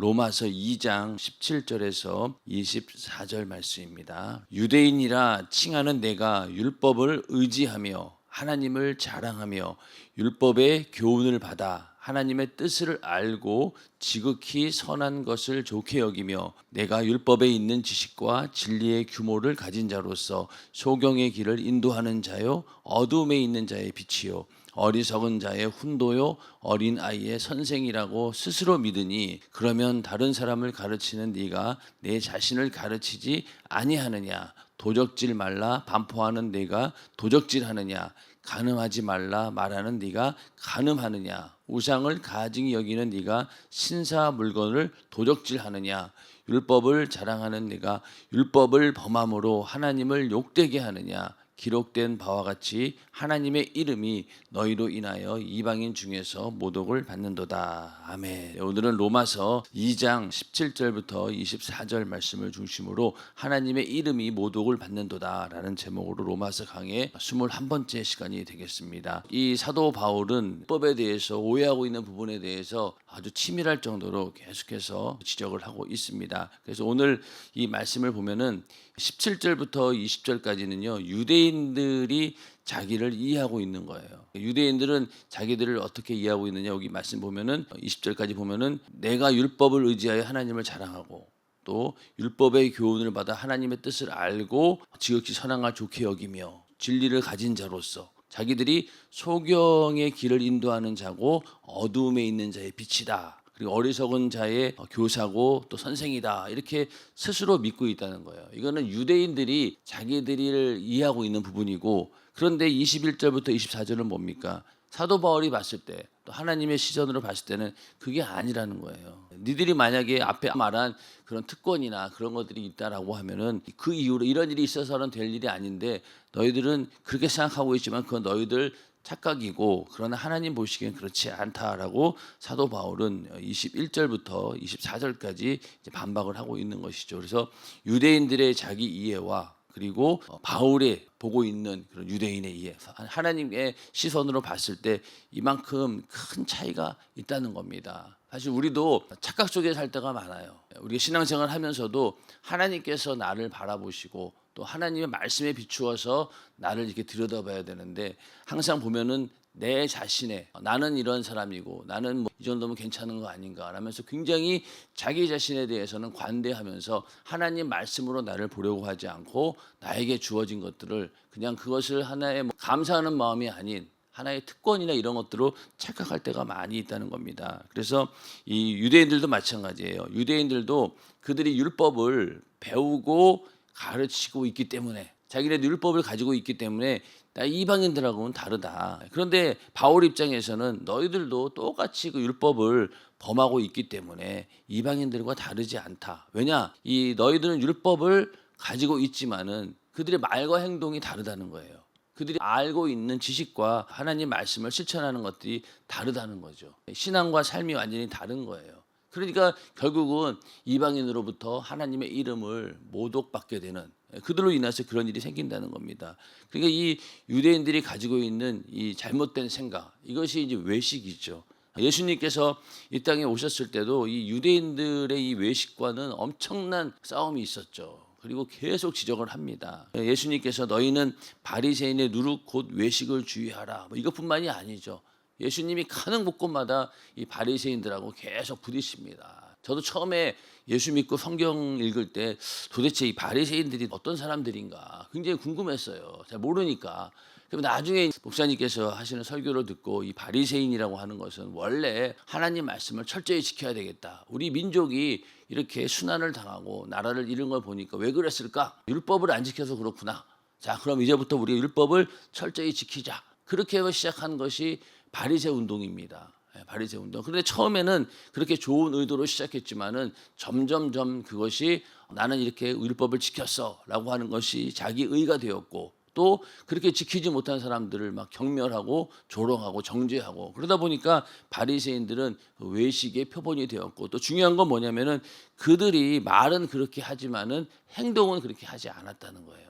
로마서 2장 17절에서 24절 말씀입니다. 유대인이라 칭하는 내가 율법을 의지하며 하나님을 자랑하며 율법의 교훈을 받아 하나님의 뜻을 알고 지극히 선한 것을 좋게 여기며 내가 율법에 있는 지식과 진리의 규모를 가진 자로서 소경의 길을 인도하는 자요 어둠에 있는 자의 빛이요 어리석은 자의 훈도요 어린 아이의 선생이라고 스스로 믿으니 그러면 다른 사람을 가르치는 네가 내 자신을 가르치지 아니하느냐? 도적질 말라 반포하는 네가 도적질하느냐? 가늠하지 말라 말하는 네가 가늠하느냐? 우상을 가증히 여기는 네가 신사 물건을 도적질하느냐? 율법을 자랑하는 네가 율법을 범함으로 하나님을 욕되게 하느냐 기록된 바와 같이 하나님의 이름이 너희로 인하여 이방인 중에서 모독을 받는도다. 아멘. 오늘은 로마서 2장 17절부터 24절 말씀을 중심으로 하나님의 이름이 모독을 받는도다라는 제목으로 로마서 강의 21번째 시간이 되겠습니다. 이 사도 바울은 법에 대해서 오해하고 있는 부분에 대해서 아주 치밀할 정도로 계속해서 지적을 하고 있습니다. 그래서 오늘 이 말씀을 보면은 17절부터 20절까지는요. 유대인들이 자기를 이해하고 있는 거예요. 유대인들은 자기들을 어떻게 이해하고 있느냐 여기 말씀 보면은 20절까지 보면은 내가 율법을 의지하여 하나님을 자랑하고 또 율법의 교훈을 받아 하나님의 뜻을 알고 지극히 선한걸 좋게 여기며 진리를 가진 자로서 자기들이 소경의 길을 인도하는 자고 어두움에 있는 자의 빛이다. 그리고 어리석은 자의 교사고 또 선생이다 이렇게 스스로 믿고 있다는 거예요. 이거는 유대인들이 자기들을 이해하고 있는 부분이고 그런데 21절부터 24절은 뭡니까? 사도 바울이 봤을 때 또 하나님의 시선으로 봤을 때는 그게 아니라는 거예요. 니들이 만약에 앞에 말한 그런 특권이나 그런 것들이 있다라고 하면은 그 이후로 이런 일이 있어서는 될 일이 아닌데 너희들은 그렇게 생각하고 있지만 그건 너희들 착각이고 그러나 하나님 보시기엔 그렇지 않다라고 사도 바울은 21절부터 24절까지 반박을 하고 있는 것이죠. 그래서 유대인들의 자기 이해와 그리고 바울의 보고 있는 그런 유대인의 이해, 하나님의 시선으로 봤을 때 이만큼 큰 차이가 있다는 겁니다. 사실 우리도 착각 속에 살 때가 많아요. 우리가 신앙생활 하면서도 하나님께서 나를 바라보시고 또 하나님의 말씀에 비추어서 나를 이렇게 들여다봐야 되는데 항상 보면은 내 자신의 나는 이런 사람이고 나는 뭐 이 정도면 괜찮은 거 아닌가 라면서 굉장히 자기 자신에 대해서는 관대하면서 하나님 말씀으로 나를 보려고 하지 않고 나에게 주어진 것들을 그냥 그것을 하나의 뭐 감사하는 마음이 아닌 하나의 특권이나 이런 것들로 착각할 때가 많이 있다는 겁니다. 그래서 이 유대인들도 마찬가지예요. 유대인들도 그들이 율법을 배우고 가르치고 있기 때문에 자기네 율법을 가지고 있기 때문에 나 이방인들하고는 다르다. 그런데 바울 입장에서는 너희들도 똑같이 그 율법을 범하고 있기 때문에 이방인들과 다르지 않다. 왜냐? 이 너희들은 율법을 가지고 있지만은 그들의 말과 행동이 다르다는 거예요. 그들이 알고 있는 지식과 하나님 말씀을 실천하는 것들이 다르다는 거죠. 신앙과 삶이 완전히 다른 거예요. 그러니까 결국은 이방인으로부터 하나님의 이름을 모독받게 되는 그들로 인해서 그런 일이 생긴다는 겁니다. 그러니까 이 유대인들이 가지고 있는 이 잘못된 생각 이것이 이제 외식이죠. 예수님께서 이 땅에 오셨을 때도 이 유대인들의 이 외식과는 엄청난 싸움이 있었죠. 그리고 계속 지적을 합니다. 예수님께서 너희는 바리새인의 누룩 곧 외식을 주의하라. 뭐 이것뿐만이 아니죠. 예수님이 가는 곳곳마다 이 바리새인들하고 계속 부딪힙니다. 저도 처음에 예수 믿고 성경 읽을 때 도대체 이 바리새인들이 어떤 사람들인가 굉장히 궁금했어요. 잘 모르니까. 그럼 나중에 목사님께서 하시는 설교를 듣고 이 바리새인이라고 하는 것은 원래 하나님 말씀을 철저히 지켜야 되겠다. 우리 민족이 이렇게 순환을 당하고 나라를 잃은 걸 보니까 왜 그랬을까? 율법을 안 지켜서 그렇구나. 자, 그럼 이제부터 우리 율법을 철저히 지키자. 그렇게 시작한 것이 바리새 운동입니다. 예, 바리새 운동. 그런데 처음에는 그렇게 좋은 의도로 시작했지만은 점점점 그것이 나는 이렇게 율법을 지켰어라고 하는 것이 자기 의가 되었고 또 그렇게 지키지 못한 사람들을 막 경멸하고 조롱하고 정죄하고 그러다 보니까 바리새인들은 그 외식의 표본이 되었고 또 중요한 건 뭐냐면은 그들이 말은 그렇게 하지만은 행동은 그렇게 하지 않았다는 거예요.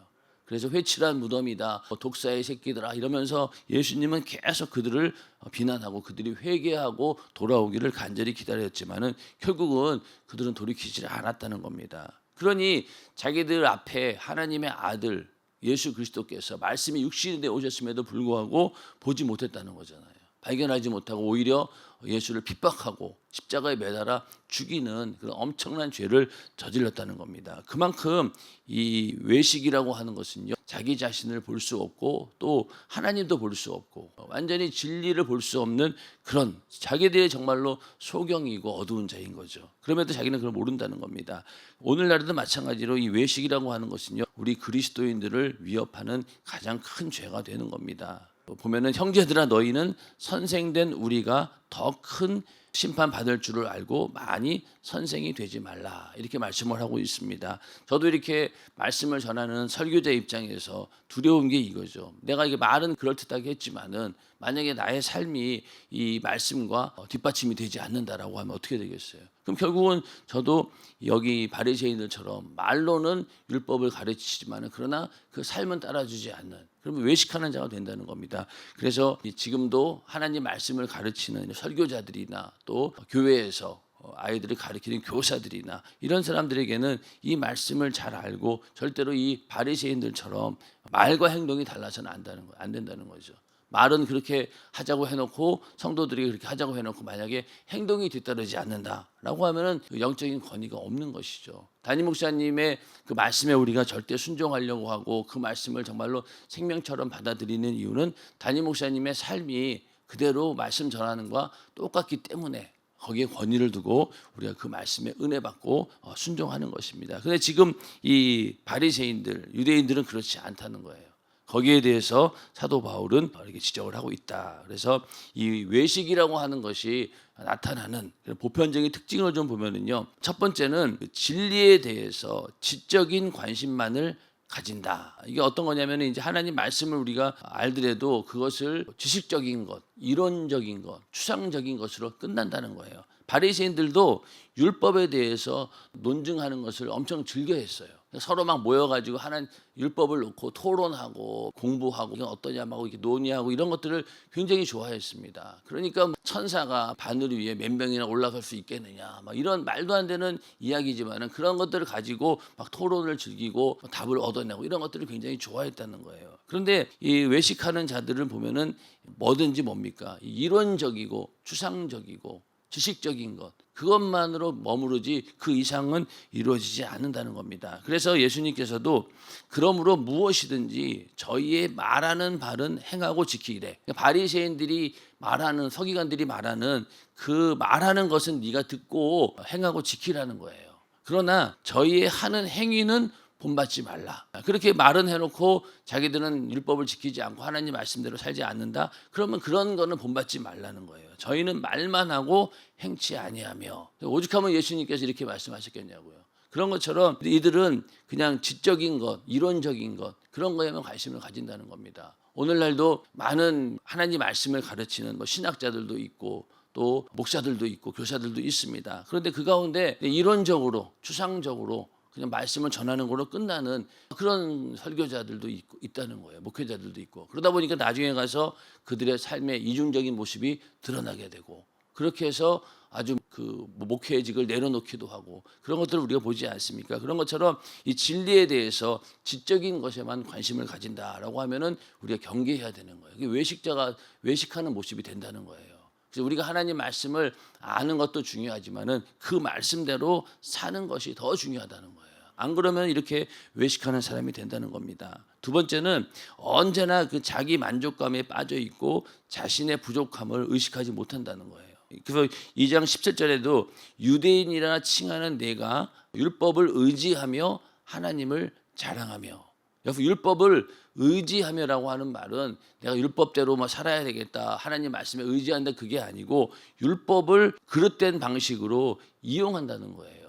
그래서 회칠한 무덤이다. 뭐 독사의 새끼들아 이러면서 예수님은 계속 그들을 어, 비난하고 그들이 회개하고 돌아오기를 간절히 기다렸지만은 결국은 그들은 돌이키지 않았다는 겁니다. 그러니 자기들 앞에 하나님의 아들 예수 그리스도께서 말씀이 육신이 되어 오셨음에도 불구하고 보지 못했다는 거잖아요. 발견하지 못하고 오히려 예수를 핍박하고 십자가에 매달아 죽이는 그런 엄청난 죄를 저질렀다는 겁니다. 그만큼 이 외식이라고 하는 것은요. 자기 자신을 볼 수 없고 또 하나님도 볼 수 없고 완전히 진리를 볼 수 없는 그런 자기들의 정말로 소경이고 어두운 자인 거죠. 그럼에도 자기는 그걸 모른다는 겁니다. 오늘날에도 마찬가지로 이 외식이라고 하는 것은요. 우리 그리스도인들을 위협하는 가장 큰 죄가 되는 겁니다. 보면은 형제들아 너희는 선생된 우리가 더 큰 심판 받을 줄을 알고 많이 선생이 되지 말라 이렇게 말씀을 하고 있습니다. 저도 이렇게 말씀을 전하는 설교자 입장에서 두려운 게 이거죠. 내가 이게 말은 그럴 듯하게 했지만은 만약에 나의 삶이 이 말씀과 뒷받침이 되지 않는다라고 하면 어떻게 되겠어요? 그럼 결국은 저도 여기 바리새인들처럼 말로는 율법을 가르치지만은 그러나 그 삶은 따라주지 않는 그러면 외식하는 자가 된다는 겁니다. 그래서 지금도 하나님 말씀을 가르치는 설교자들이나 또 교회에서 아이들을 가르치는 교사들이나 이런 사람들에게는 이 말씀을 잘 알고 절대로 이 바리새인들처럼 말과 행동이 달라서는 안 된다는 거죠. 말은 그렇게 하자고 해놓고 성도들이 그렇게 하자고 해놓고 만약에 행동이 뒤따르지 않는다라고 하면은 그 영적인 권위가 없는 것이죠. 담임 목사님의 그 말씀에 우리가 절대 순종하려고 하고 그 말씀을 정말로 생명처럼 받아들이는 이유는 담임 목사님의 삶이 그대로 말씀 전하는 것과 똑같기 때문에 거기에 권위를 두고 우리가 그 말씀에 은혜 받고 어, 순종하는 것입니다. 근데 지금 이 바리새인들 유대인들은 그렇지 않다는 거예요. 거기에 대해서 사도 바울은 이렇게 지적을 하고 있다. 그래서 이 외식이라고 하는 것이 나타나는 보편적인 특징을 좀 보면은요. 첫 번째는 그 진리에 대해서 지적인 관심만을 가진다. 이게 어떤 거냐면 이제 하나님 말씀을 우리가 알더라도 그것을 지식적인 것, 이론적인 것, 추상적인 것으로 끝난다는 거예요. 바리새인들도 율법에 대해서 논증하는 것을 엄청 즐겨했어요. 서로 막 모여가지고 하나님 율법을 놓고 토론하고 공부하고 이건 어떠냐 막 이렇게 논의하고 이런 것들을 굉장히 좋아했습니다. 그러니까 천사가 바늘 위에 몇 명이나 올라갈 수 있겠느냐 막 이런 말도 안 되는 이야기지만은 그런 것들을 가지고 막 토론을 즐기고 답을 얻어내고 이런 것들을 굉장히 좋아했다는 거예요. 그런데 이 외식하는 자들을 보면은 뭐든지 뭡니까 이론적이고 추상적이고 지식적인 것 그것만으로 머무르지 그 이상은 이루어지지 않는다는 겁니다. 그래서 예수님께서도 그러므로 무엇이든지 저희의 말하는 바는 행하고 지키래. 그러니까 바리새인들이 말하는 서기관들이 말하는 그 말하는 것은 네가 듣고 행하고 지키라는 거예요. 그러나 저희의 하는 행위는 본받지 말라. 그렇게 말은 해놓고 자기들은 율법을 지키지 않고 하나님 말씀대로 살지 않는다. 그러면 그런 거는 본받지 말라는 거예요. 저희는 말만 하고 행치 아니하며 오죽하면 예수님께서 이렇게 말씀하셨겠냐고요. 그런 것처럼 이들은 그냥 지적인 것, 이론적인 것 그런 거에만 관심을 가진다는 겁니다. 오늘날도 많은 하나님 말씀을 가르치는 뭐 신학자들도 있고 또 목사들도 있고 교사들도 있습니다. 그런데 그 가운데 이론적으로 추상적으로 그냥 말씀을 전하는 걸로 끝나는 그런 설교자들도 있고, 있다는 거예요. 목회자들도 있고. 그러다 보니까 나중에 가서 그들의 삶의 이중적인 모습이 드러나게 되고 그렇게 해서 아주 그 목회직을 내려놓기도 하고 그런 것들을 우리가 보지 않습니까? 그런 것처럼 이 진리에 대해서 지적인 것에만 관심을 가진다라고 하면은 우리가 경계해야 되는 거예요. 외식자가 외식하는 모습이 된다는 거예요. 그래서 우리가 하나님 말씀을 아는 것도 중요하지만은 그 말씀대로 사는 것이 더 중요하다는 거예요. 안 그러면 이렇게 외식하는 사람이 된다는 겁니다. 두 번째는 언제나 그 자기 만족감에 빠져 있고 자신의 부족함을 의식하지 못한다는 거예요. 그래서 2장 17절에도 유대인이라 칭하는 내가 율법을 의지하며 하나님을 자랑하며 여기서 율법을 의지하며라고 하는 말은 내가 율법대로 뭐 살아야 되겠다 하나님 말씀에 의지한다 그게 아니고 율법을 그릇된 방식으로 이용한다는 거예요.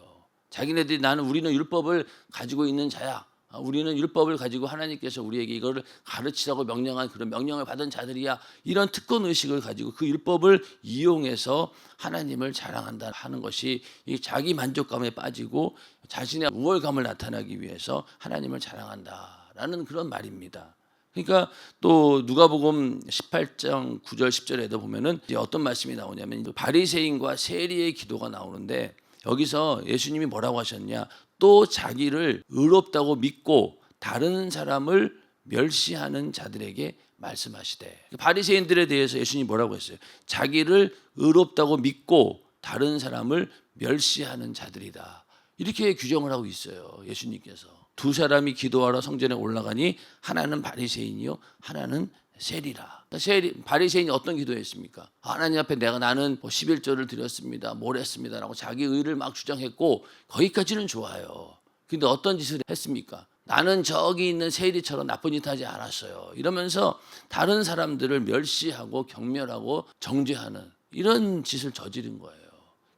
자기네들이 나는 우리는 율법을 가지고 있는 자야. 아, 우리는 율법을 가지고 하나님께서 우리에게 이거를 가르치라고 명령한 그런 명령을 받은 자들이야. 이런 특권 의식을 가지고 그 율법을 이용해서 하나님을 자랑한다 하는 것이 이 자기 만족감에 빠지고 자신의 우월감을 나타나기 위해서 하나님을 자랑한다. 라는 그런 말입니다. 그러니까 또 누가복음 18장 9절 10절에도 보면은 어떤 말씀이 나오냐면 그 바리새인과 세리의 기도가 나오는데 여기서 예수님이 뭐라고 하셨냐? 또 자기를 의롭다고 믿고 다른 사람을 멸시하는 자들에게 말씀하시되 그 바리새인들에 대해서 예수님이 뭐라고 했어요? 자기를 의롭다고 믿고 다른 사람을 멸시하는 자들이다. 이렇게 규정을 하고 있어요. 예수님께서. 두 사람이 기도하러 성전에 올라가니 하나는 바리새인이요 하나는 세리라. 그러니까 세리 바리새인이 어떤 기도했습니까? 하나님 앞에 내가 나는 뭐 11조를 드렸습니다. 뭘 했습니다라고 자기 의를 막 주장했고 거기까지는 좋아요. 근데 어떤 짓을 했습니까? 나는 저기 있는 세리처럼 나쁜 짓 하지 않았어요. 이러면서 다른 사람들을 멸시하고 경멸하고 정죄하는 이런 짓을 저지른 거예요.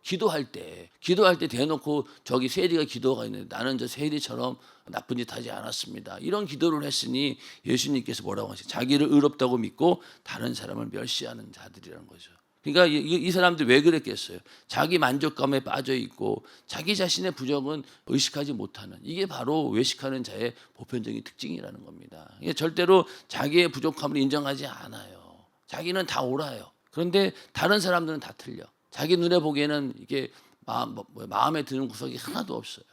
기도할 때, 기도할 때 대놓고 저기 세리가 기도가 있는데 나는 저 세리처럼 나쁜 짓 하지 않았습니다. 이런 기도를 했으니 예수님께서 뭐라고 하세요? 자기를 의롭다고 믿고 다른 사람을 멸시하는 자들이라는 거죠. 그러니까 이, 이 사람들 왜 그랬겠어요? 자기 만족감에 빠져 있고 자기 자신의 부정은 의식하지 못하는 이게 바로 외식하는 자의 보편적인 특징이라는 겁니다. 이게 절대로 자기의 부족함을 인정하지 않아요. 자기는 다 옳아요. 그런데 다른 사람들은 다 틀려. 자기 눈에 보기에는 이게 마음, 뭐, 마음에 드는 구석이 하나도 없어요.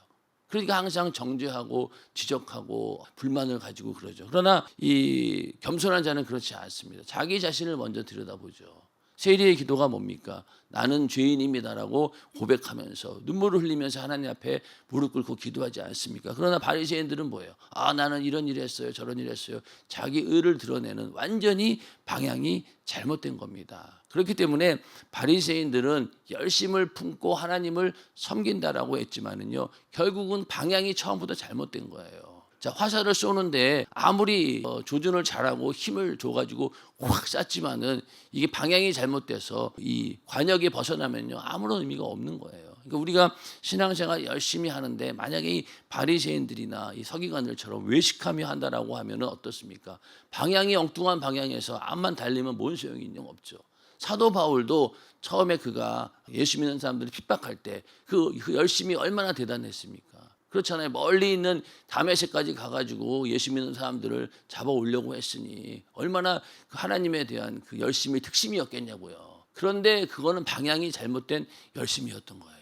그러니까 항상 정죄하고 지적하고 불만을 가지고 그러죠. 그러나 이 겸손한 자는 그렇지 않습니다. 자기 자신을 먼저 들여다보죠. 세리의 기도가 뭡니까? 나는 죄인입니다라고 고백하면서 눈물을 흘리면서 하나님 앞에 무릎 꿇고 기도하지 않습니까? 그러나 바리새인들은 뭐예요? 아 나는 이런 일 했어요, 저런 일 했어요. 자기 의를 드러내는 완전히 방향이 잘못된 겁니다. 그렇기 때문에 바리새인들은 열심을 품고 하나님을 섬긴다라고 했지만은요 결국은 방향이 처음부터 잘못된 거예요. 자 화살을 쏘는데 아무리 어, 조준을 잘하고 힘을 줘가지고 확 쐈지만은 이게 방향이 잘못돼서 이 관역에 벗어나면요 아무런 의미가 없는 거예요. 그러니까 우리가 신앙생활 열심히 하는데 만약에 이 바리새인들이나 이 서기관들처럼 외식하며 한다라고 하면은 어떻습니까? 방향이 엉뚱한 방향에서 암만 달리면 뭔 소용이 있는 없죠. 사도 바울도 처음에 그가 예수 믿는 사람들을 핍박할 때그 그 열심이 얼마나 대단했습니까? 그렇잖아요. 멀리 있는 다메섹까지 가가지고 예수 믿는 사람들을 잡아 오려고 했으니 얼마나 그 하나님에 대한 그 열심이 특심이었겠냐고요. 그런데 그거는 방향이 잘못된 열심이었던 거예요.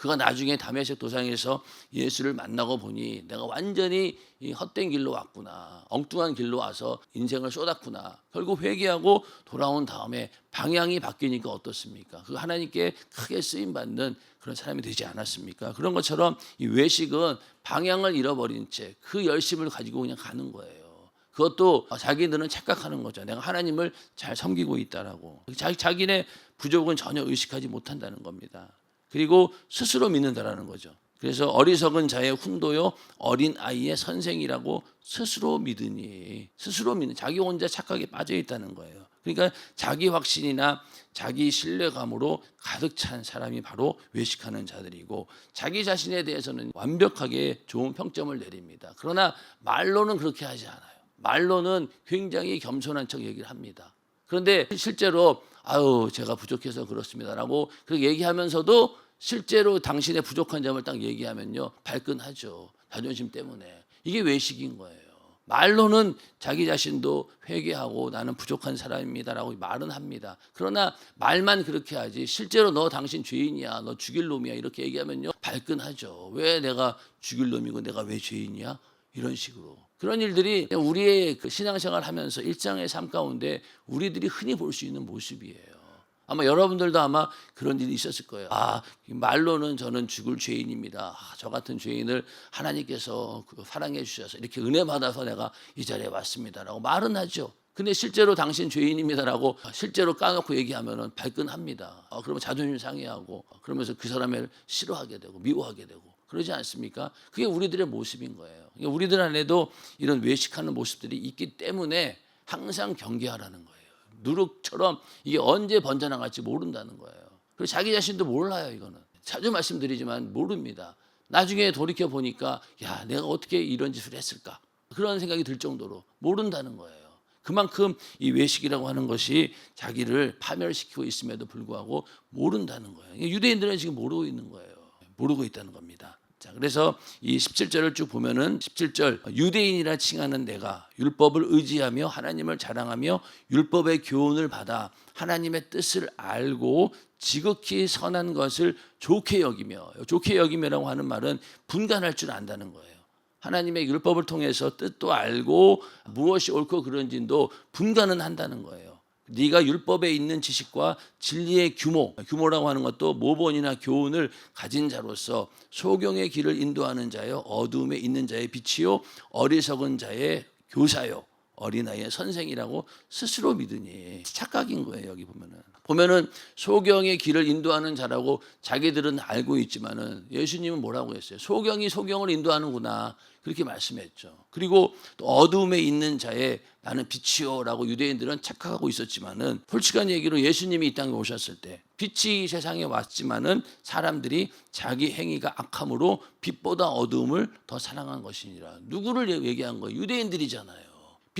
그가 나중에 다메섹 도상에서 예수를 만나고 보니 내가 완전히 이 헛된 길로 왔구나. 엉뚱한 길로 와서 인생을 쏟았구나. 결국 회개하고 돌아온 다음에 방향이 바뀌니까 어떻습니까? 그 하나님께 크게 쓰임 받는 그런 사람이 되지 않았습니까? 그런 것처럼 이 외식은 방향을 잃어버린 채 그 열심을 가지고 그냥 가는 거예요. 그것도 자기들은 착각하는 거죠. 내가 하나님을 잘 섬기고 있다라고. 자기 자기네 부족은 전혀 의식하지 못한다는 겁니다. 그리고 스스로 믿는다라는 거죠. 그래서 어리석은 자의 훈도요 어린 아이의 선생이라고 스스로 믿으니 스스로 믿는 자기 혼자 착각에 빠져 있다는 거예요. 그러니까 자기 확신이나 자기 신뢰감으로 가득 찬 사람이 바로 외식하는 자들이고 자기 자신에 대해서는 완벽하게 좋은 평점을 내립니다. 그러나 말로는 그렇게 하지 않아요. 말로는 굉장히 겸손한 척 얘기를 합니다. 그런데 실제로 아유 제가 부족해서 그렇습니다라고 그렇게 얘기하면서도 실제로 당신의 부족한 점을 딱 얘기하면요 발끈하죠 자존심 때문에 이게 외식인 거예요. 말로는 자기 자신도 회개하고 나는 부족한 사람입니다라고 말은 합니다. 그러나 말만 그렇게 하지 실제로 너 당신 죄인이야, 너 죽일 놈이야 이렇게 얘기하면요 발끈하죠. 왜 내가 죽일 놈이고 내가 왜 죄인이야? 이런 식으로 그런 일들이 우리의 그 신앙생활 하면서 일상의 삶 가운데 우리들이 흔히 볼 수 있는 모습이에요. 아마 여러분들도 아마 그런 일이 있었을 거예요. 아, 말로는 저는 죽을 죄인입니다. 아, 저 같은 죄인을 하나님께서 그 사랑해 주셔서 이렇게 은혜 받아서 내가 이 자리에 왔습니다라고 말은 하죠. 근데 실제로 당신 죄인입니다라고 실제로 까놓고 얘기하면은 발끈합니다. 아, 그러면 자존심 상해하고 그러면서 그 사람을 싫어하게 되고 미워하게 되고 그러지 않습니까? 그게 우리들의 모습인 거예요. 그러니까 우리들 안에도 이런 외식하는 모습들이 있기 때문에 항상 경계하라는 거예요. 누룩처럼 이게 언제 번져나갈지 모른다는 거예요. 그리고 자기 자신도 몰라요, 이거는. 자주 말씀드리지만 모릅니다. 나중에 돌이켜 보니까 야, 내가 어떻게 이런 짓을 했을까? 그런 생각이 들 정도로 모른다는 거예요. 그만큼 이 외식이라고 하는 것이 자기를 파멸시키고 있음에도 불구하고 모른다는 거예요. 유대인들은 지금 모르고 있는 거예요. 모르고 있다는 겁니다. 자, 그래서 이 17절을 쭉 보면은 17절 유대인이라 칭하는 내가 율법을 의지하며 하나님을 자랑하며 율법의 교훈을 받아 하나님의 뜻을 알고 지극히 선한 것을 좋게 여기며 좋게 여기며라고 하는 말은 분간할 줄 안다는 거예요. 하나님의 율법을 통해서 뜻도 알고 무엇이 옳고 그른지도 분간은 한다는 거예요. 네가 율법에 있는 지식과 진리의 규모, 규모라고 하는 것도 모본이나 교훈을 가진 자로서 소경의 길을 인도하는 자요, 어둠에 있는 자의 빛이요, 어리석은 자의 교사요, 어린아이의 선생이라고 스스로 믿으니 착각인 거예요. 여기 보면은 보면은 소경의 길을 인도하는 자라고 자기들은 알고 있지만은 예수님은 뭐라고 했어요? 소경이 소경을 인도하는구나 그렇게 말씀했죠. 그리고 또 어둠에 있는 자의 나는 빛이요라고 유대인들은 착각하고 있었지만은 솔직한 얘기로 예수님이 이 땅에 오셨을 때 빛이 세상에 왔지만은 사람들이 자기 행위가 악함으로 빛보다 어두움을 더 사랑한 것이니라. 누구를 얘기한 거예요? 유대인들이잖아요.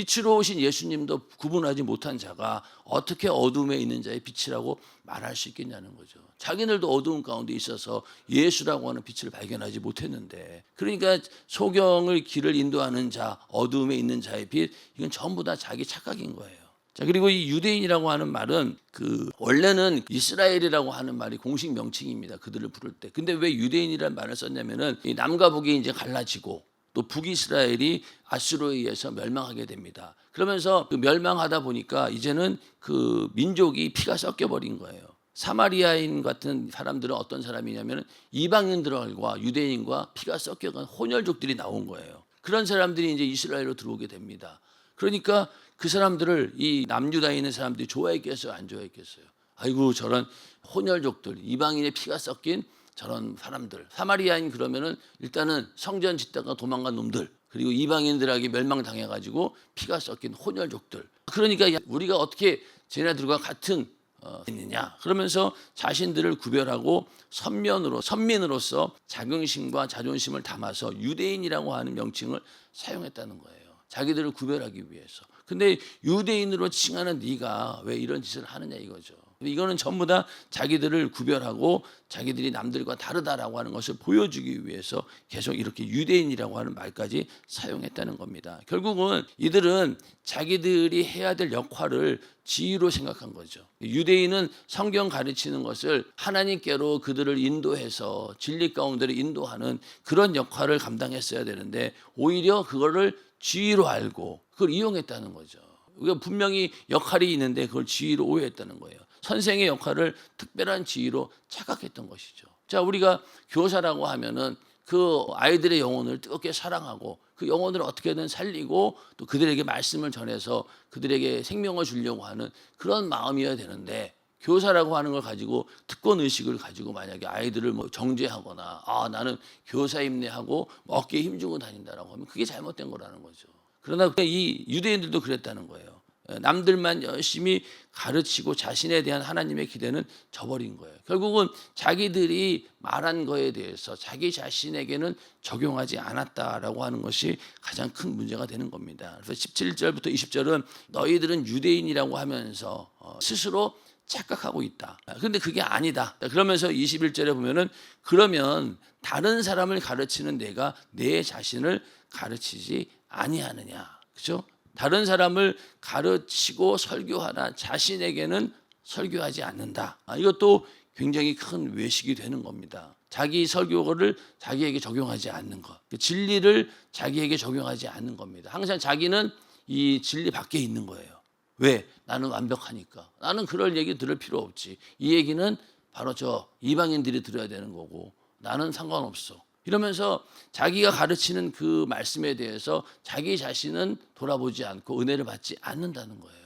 빛으로 오신 예수님도 구분하지 못한 자가 어떻게 어둠에 있는 자의 빛이라고 말할 수 있겠냐는 거죠. 자기들도 어두운 가운데 있어서 예수라고 하는 빛을 발견하지 못했는데 그러니까 소경을 길을 인도하는 자, 어둠에 있는 자의 빛 이건 전부 다 자기 착각인 거예요. 자 그리고 이 유대인이라고 하는 말은 그 원래는 이스라엘이라고 하는 말이 공식 명칭입니다. 그들을 부를 때. 근데 왜 유대인이라는 말을 썼냐면은 이 남과 북이 이제 갈라지고 또 북이스라엘이 아수르에 의해서 멸망하게 됩니다. 그러면서 그 멸망하다 보니까 이제는 그 민족이 피가 섞여 버린 거예요. 사마리아인 같은 사람들은 어떤 사람이냐면 이방인들과 유대인과 피가 섞여간 혼혈족들이 나온 거예요. 그런 사람들이 이제 이스라엘로 들어오게 됩니다. 그러니까 그 사람들을 이 남유다에 있는 사람들이 좋아했겠어요, 안 좋아했겠어요? 아이고 저런 혼혈족들, 이방인의 피가 섞인 저런 사람들. 사마리아인 그러면은 일단은 성전 짓다가 도망간 놈들. 그리고 이방인들에게 멸망당해 가지고 피가 섞인 혼혈족들. 그러니까 우리가 어떻게 쟤네들과 같은 어, 있느냐 그러면서 자신들을 구별하고 선면으로 선민으로서 자긍심과 자존심을 담아서 유대인이라고 하는 명칭을 사용했다는 거예요. 자기들을 구별하기 위해서. 근데 유대인으로 칭하는 네가 왜 이런 짓을 하느냐 이거죠. 이거는 전부 다 자기들을 구별하고 자기들이 남들과 다르다라고 하는 것을 보여주기 위해서 계속 이렇게 유대인이라고 하는 말까지 사용했다는 겁니다. 결국은 이들은 자기들이 해야 될 역할을 지위로 생각한 거죠. 유대인은 성경 가르치는 것을 하나님께로 그들을 인도해서 진리 가운데로 인도하는 그런 역할을 감당했어야 되는데 오히려 그거를 지위로 알고 그걸 이용했다는 거죠. 우리가 분명히 역할이 있는데 그걸 지위로 오해했다는 거예요. 선생의 역할을 특별한 지위로 착각했던 것이죠. 자, 우리가 교사라고 하면은 그 아이들의 영혼을 뜨겁게 사랑하고 그 영혼을 어떻게든 살리고 또 그들에게 말씀을 전해서 그들에게 생명을 주려고 하는 그런 마음이어야 되는데 교사라고 하는 걸 가지고 특권 의식을 가지고 만약에 아이들을 뭐 정죄하거나 아 나는 교사 임내 하고 뭐 어깨에 힘주고 다닌다라고 하면 그게 잘못된 거라는 거죠. 그러나 이 유대인들도 그랬다는 거예요. 남들만 열심히 가르치고 자신에 대한 하나님의 기대는 저버린 거예요. 결국은 자기들이 말한 거에 대해서 자기 자신에게는 적용하지 않았다라고 하는 것이 가장 큰 문제가 되는 겁니다. 그래서 17절부터 20절은 너희들은 유대인이라고 하면서 어, 스스로 착각하고 있다. 근데 그게 아니다. 그러면서 21절에 보면은 그러면 다른 사람을 가르치는 내가 내 자신을 가르치지 아니하느냐. 그죠? 다른 사람을 가르치고 설교하나 자신에게는 설교하지 않는다. 아, 이것도 굉장히 큰 외식이 되는 겁니다. 자기 설교를 자기에게 적용하지 않는 것. 그 진리를 자기에게 적용하지 않는 겁니다. 항상 자기는 이 진리 밖에 있는 거예요. 왜? 나는 완벽하니까. 나는 그럴 얘기 들을 필요 없지. 이 얘기는 바로 저 이방인들이 들어야 되는 거고 나는 상관없어. 이러면서 자기가 가르치는 그 말씀에 대해서 자기 자신은 돌아보지 않고 은혜를 받지 않는다는 거예요.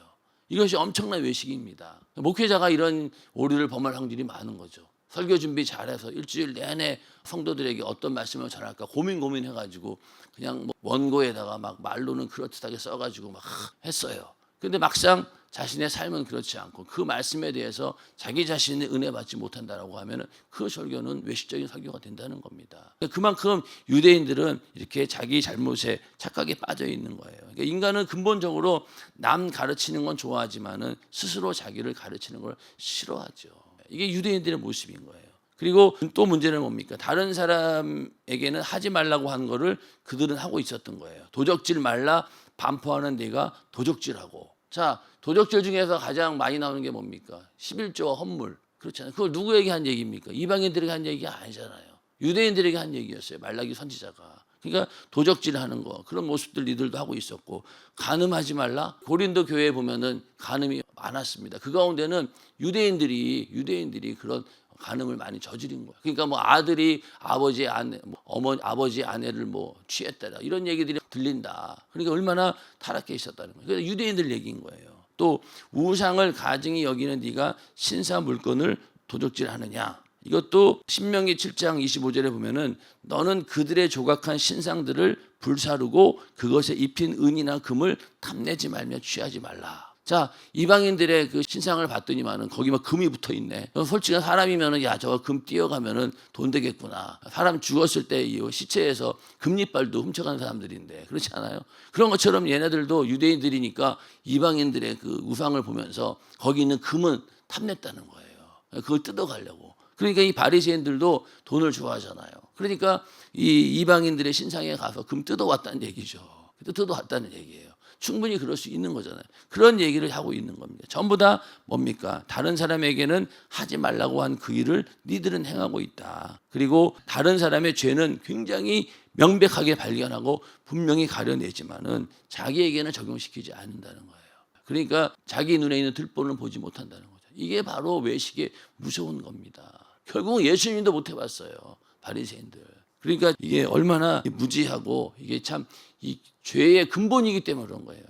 이것이 엄청난 외식입니다. 목회자가 이런 오류를 범할 확률이 많은 거죠. 설교 준비 잘해서 일주일 내내 성도들에게 어떤 말씀을 전할까 고민 고민해가지고 그냥 뭐 원고에다가 막 말로는 그렇듯하게 써가지고 막 했어요. 근데 막상 자신의 삶은 그렇지 않고 그 말씀에 대해서 자기 자신의 은혜 받지 못한다라고 하면은 그 설교는 외식적인 설교가 된다는 겁니다. 그만큼 유대인들은 이렇게 자기 잘못에 착각에 빠져 있는 거예요. 그러니까 인간은 근본적으로 남 가르치는 건 좋아하지만은 스스로 자기를 가르치는 걸 싫어하죠. 이게 유대인들의 모습인 거예요. 그리고 또 문제는 뭡니까? 다른 사람에게는 하지 말라고 한 거를 그들은 하고 있었던 거예요. 도적질 말라 반포하는 네가 도적질하고. 자, 도적질 중에서 가장 많이 나오는 게 뭡니까? 11조와 헌물. 그렇잖아요. 그걸 누구에게 한 얘기입니까? 이방인들에게 한 얘기가 아니잖아요. 유대인들에게 한 얘기였어요. 말라기 선지자가. 그러니까 도적질 하는 거 그런 모습들 이들도 하고 있었고 간음하지 말라 고린도 교회에 보면은 간음이 많았습니다. 그 가운데는 유대인들이 유대인들이 그런 간음을 많이 저지른 거야. 그러니까 뭐 아들이 아버지 아내, 뭐 어머니 아버지 아내를 뭐 취했다라 이런 얘기들이 들린다. 그러니까 얼마나 타락해 있었다는 거예요. 그래서 유대인들 얘기인 거예요. 또 우상을 가증히 여기는 네가 신사 물건을 도적질하느냐? 이것도 신명기 7장 25절에 보면은 너는 그들의 조각한 신상들을 불사르고 그것에 입힌 은이나 금을 탐내지 말며 취하지 말라. 자 이방인들의 그 신상을 봤더니만은 거기 막 금이 붙어 있네. 솔직한 사람이면은 야 저거 금 띄어가면은 돈 되겠구나. 사람 죽었을 때 이 시체에서 금리빨도 훔쳐간 사람들인데 그렇지 않아요? 그런 것처럼 얘네들도 유대인들이니까 이방인들의 그 우상을 보면서 거기 있는 금은 탐냈다는 거예요. 그걸 뜯어가려고. 그러니까 이 바리새인들도 돈을 좋아하잖아요. 그러니까 이 이방인들의 신상에 가서 금 뜯어왔다는 얘기죠. 뜯어왔다는 얘기예요. 충분히 그럴 수 있는 거잖아요. 그런 얘기를 하고 있는 겁니다. 전부 다 뭡니까? 다른 사람에게는 하지 말라고 한 그 일을 니들은 행하고 있다. 그리고 다른 사람의 죄는 굉장히 명백하게 발견하고 분명히 가려내지만은 자기에게는 적용시키지 않는다는 거예요. 그러니까 자기 눈에 있는 들보는 보지 못한다는 거죠. 이게 바로 외식의 무서운 겁니다. 결국은 예수님도 못 해봤어요. 바리새인들. 그러니까 이게 얼마나 무지하고 이게 참 이 죄의 근본이기 때문에 그런 거예요.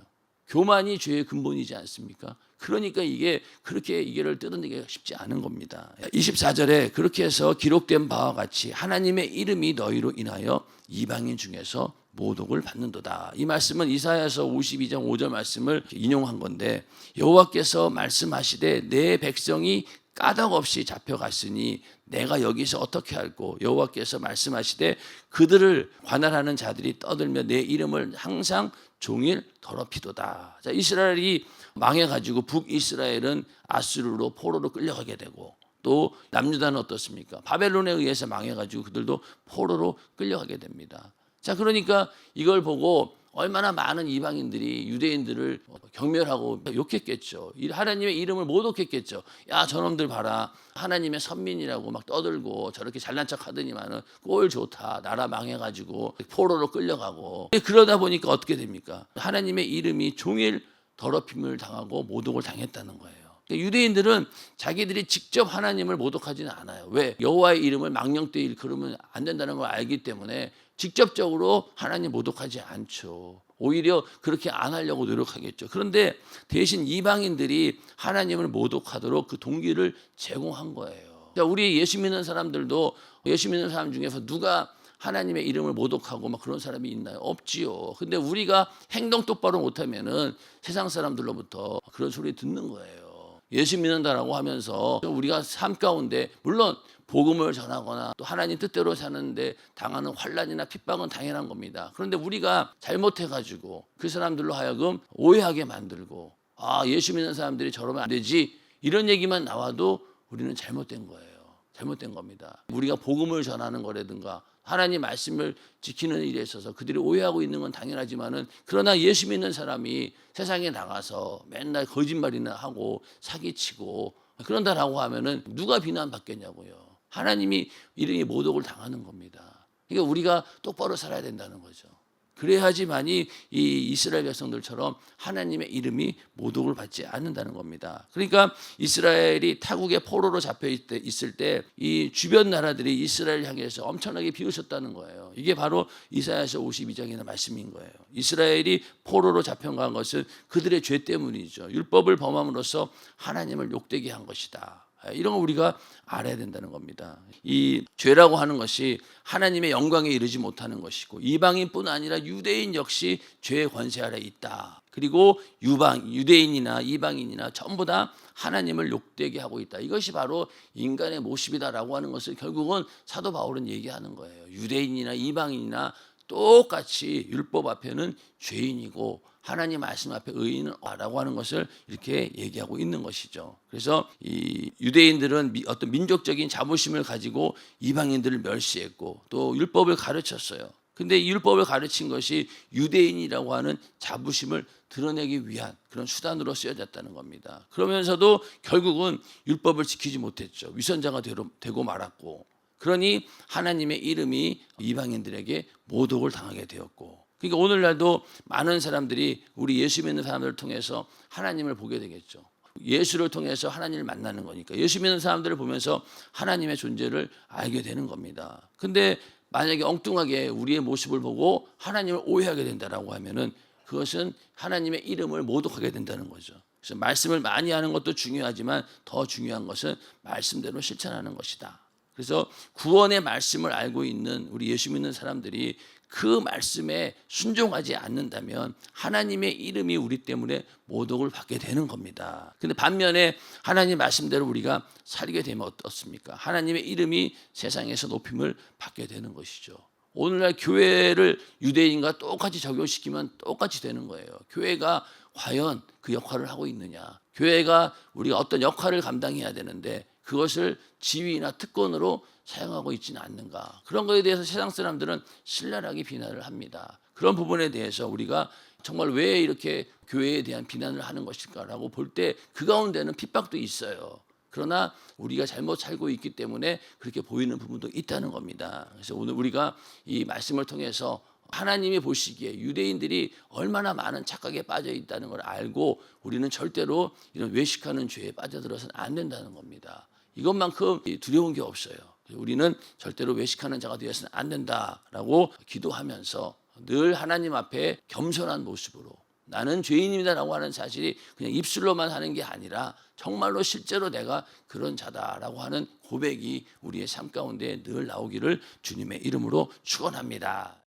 교만이 죄의 근본이지 않습니까? 그러니까 이게 그렇게 이게를 뜯어내기가 쉽지 않은 겁니다. 24절에 그렇게 해서 기록된 바와 같이 하나님의 이름이 너희로 인하여 이방인 중에서 모독을 받는도다. 이 말씀은 이사야서 52장 5절 말씀을 인용한 건데 여호와께서 말씀하시되 내 백성이 까닭 없이 잡혀갔으니 내가 여기서 어떻게 할고 여호와께서 말씀하시되 그들을 관할하는 자들이 떠들며 내 이름을 항상 종일 더럽히도다. 자, 이스라엘이 망해가지고 북이스라엘은 아수르로 포로로 끌려가게 되고 또 남유다는 어떻습니까? 바벨론에 의해서 망해가지고 그들도 포로로 끌려가게 됩니다. 자, 그러니까 이걸 보고 얼마나 많은 이방인들이 유대인들을 경멸하고 욕했겠죠. 하나님의 이름을 모독했겠죠. 야, 저놈들 봐라. 하나님의 선민이라고 막 떠들고 저렇게 잘난 척 하더니만은 꼴 좋다. 나라 망해가지고 포로로 끌려가고. 그러다 보니까 어떻게 됩니까? 하나님의 이름이 종일 더럽힘을 당하고 모독을 당했다는 거예요. 그러니까 유대인들은 자기들이 직접 하나님을 모독하지는 않아요. 왜? 여호와의 이름을 망령되이 일컬으면 안 된다는 걸 알기 때문에 직접적으로 하나님 모독하지 않죠. 오히려 그렇게 안 하려고 노력하겠죠. 그런데 대신 이방인들이 하나님을 모독하도록 그 동기를 제공한 거예요. 우리 예수 믿는 사람들도 예수 믿는 사람 중에서 누가 하나님의 이름을 모독하고 막 그런 사람이 있나요? 없지요. 근데 우리가 행동 똑바로 못하면은 세상 사람들로부터 그런 소리 듣는 거예요. 예수 믿는다라고 하면서 우리가 삶 가운데 물론 복음을 전하거나 또 하나님 뜻대로 사는데 당하는 환란이나 핍박은 당연한 겁니다. 그런데 우리가 잘못해 가지고 그 사람들로 하여금 오해하게 만들고 아 예수 믿는 사람들이 저러면 안 되지 이런 얘기만 나와도 우리는 잘못된 거예요. 잘못된 겁니다. 우리가 복음을 전하는 거라든가 하나님 말씀을 지키는 일에 있어서 그들이 오해하고 있는 건 당연하지만은 그러나 예수 믿는 사람이 세상에 나가서 맨날 거짓말이나 하고 사기치고 그런다라고 하면은 누가 비난받겠냐고요. 하나님이 이름이 모독을 당하는 겁니다. 그러니까 우리가 똑바로 살아야 된다는 거죠. 그래야지만이 이 이스라엘 백성들처럼 하나님의 이름이 모독을 받지 않는다는 겁니다. 그러니까 이스라엘이 타국의 포로로 잡혀 있을 때 이 주변 나라들이 이스라엘 향해서 엄청나게 비웃었다는 거예요. 이게 바로 이사야서 52장의 말씀인 거예요. 이스라엘이 포로로 잡혀간 것은 그들의 죄 때문이죠. 율법을 범함으로써 하나님을 욕되게 한 것이다. 이런 거 우리가 알아야 된다는 겁니다. 이 죄라고 하는 것이 하나님의 영광에 이르지 못하는 것이고 이방인뿐 아니라 유대인 역시 죄의 권세 아래 있다. 그리고 유방 유대인이나 이방인이나 전부 다 하나님을 욕되게 하고 있다. 이것이 바로 인간의 모습이다라고 하는 것을 결국은 사도 바울은 얘기하는 거예요. 유대인이나 이방인이나 똑같이 율법 앞에는 죄인이고 하나님 말씀 앞에 의인은 라고 하는 것을 이렇게 얘기하고 있는 것이죠. 그래서 이 유대인들은 미- 어떤 민족적인 자부심을 가지고 이방인들을 멸시했고 또 율법을 가르쳤어요. 근데 이 율법을 가르친 것이 유대인이라고 하는 자부심을 드러내기 위한 그런 수단으로 쓰여졌다는 겁니다. 그러면서도 결국은 율법을 지키지 못했죠. 위선자가 되고 말았고 그러니 하나님의 이름이 이방인들에게 모독을 당하게 되었고 그러니까 오늘날도 많은 사람들이 우리 예수 믿는 사람들을 통해서 하나님을 보게 되겠죠. 예수를 통해서 하나님을 만나는 거니까 예수 믿는 사람들을 보면서 하나님의 존재를 알게 되는 겁니다. 근데 만약에 엉뚱하게 우리의 모습을 보고 하나님을 오해하게 된다라고 하면은 그것은 하나님의 이름을 모독하게 된다는 거죠. 그래서 말씀을 많이 하는 것도 중요하지만 더 중요한 것은 말씀대로 실천하는 것이다. 그래서 구원의 말씀을 알고 있는 우리 예수 믿는 사람들이 그 말씀에 순종하지 않는다면 하나님의 이름이 우리 때문에 모독을 받게 되는 겁니다. 근데 반면에 하나님 말씀대로 우리가 살게 되면 어떻습니까? 하나님의 이름이 세상에서 높임을 받게 되는 것이죠. 오늘날 교회를 유대인과 똑같이 적용시키면 똑같이 되는 거예요. 교회가 과연 그 역할을 하고 있느냐? 교회가 우리가 어떤 역할을 감당해야 되는데 그것을 지위나 특권으로 사용하고 있지는 않는가? 그런 것에 대해서 세상 사람들은 신랄하게 비난을 합니다. 그런 부분에 대해서 우리가 정말 왜 이렇게 교회에 대한 비난을 하는 것일까라고 볼 때 그 가운데는 핍박도 있어요. 그러나 우리가 잘못 살고 있기 때문에 그렇게 보이는 부분도 있다는 겁니다. 그래서 오늘 우리가 이 말씀을 통해서 하나님이 보시기에 유대인들이 얼마나 많은 착각에 빠져 있다는 걸 알고 우리는 절대로 이런 외식하는 죄에 빠져들어서는 안 된다는 겁니다. 이것만큼 두려운 게 없어요. 우리는 절대로 외식하는 자가 되어서는 안 된다라고 기도하면서 늘 하나님 앞에 겸손한 모습으로 나는 죄인입니다라고 하는 사실이 그냥 입술로만 하는 게 아니라 정말로 실제로 내가 그런 자다라고 하는 고백이 우리의 삶 가운데 늘 나오기를 주님의 이름으로 축원합니다.